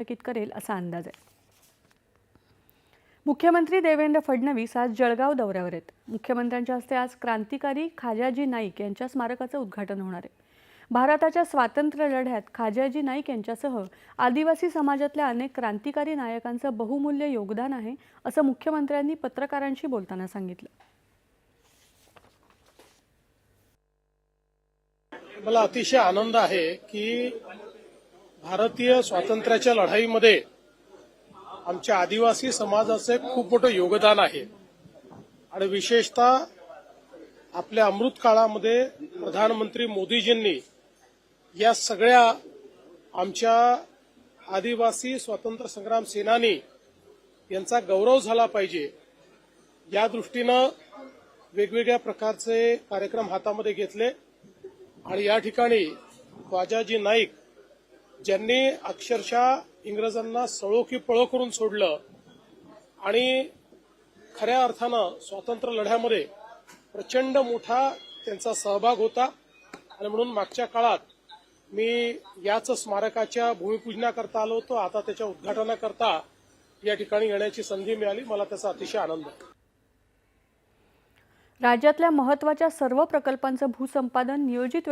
थकीत करेल असा अंदाज आहे. मुख्यमंत्री देवेंद्र फडणवीस आज जळगाव दौऱ्यावर आहेत. मुख्यमंत्र्यांच्या हस्ते आज क्रांतिकारी खाजाजी नाईक यांच्या स्मारकाचं उद्घाटन होणार आहे. भारताच्या स्वातंत्र्य लढ्यात खाजाजी नाईक यांच्यासह आदिवासी समाजातल्या अनेक क्रांतिकारी नायकांचं बहुमूल्य योगदान आहे असं मुख्यमंत्र्यांनी पत्रकारांशी बोलताना सांगितलं. मला अतिशय आनंद आहे की भारतीय स्वातंत्र्याच्या लढाईमध्ये आमच्या आदिवासी समाजाचे खूप मोठं योगदान आहे. आणि विशेषतः आपल्या अमृत काळामध्ये प्रधानमंत्री मोदीजींनी या सगळ्या आमच्या आदिवासी स्वातंत्र्य संग्राम सेनानी यांचा गौरव झाला पाहिजे. या दृष्टीनं वेगवेगळ्या प्रकारचे कार्यक्रम हातामध्ये घेतले. आणि या ठिकाणी ख्वाजाजी नाईक ज्यांनी अक्षरशः इंग्रजांना सळो की पळो करून सोडलं आणि खऱ्या अर्थानं स्वातंत्र्य लढ्यामध्ये प्रचंड मोठा त्यांचा सहभाग होता. आणि म्हणून मागच्या काळात मी याच स्मारकाच्या भूमिपूजनाकरता आलो होतो. आता त्याच्या उद्घाटनाकरता या ठिकाणी येण्याची संधी मिळाली. मला त्याचा अतिशय आनंद आहे. राज्यातल्या महत्त्वाच्या सर्व प्रकल्पांचं भूसंपादन नियोजित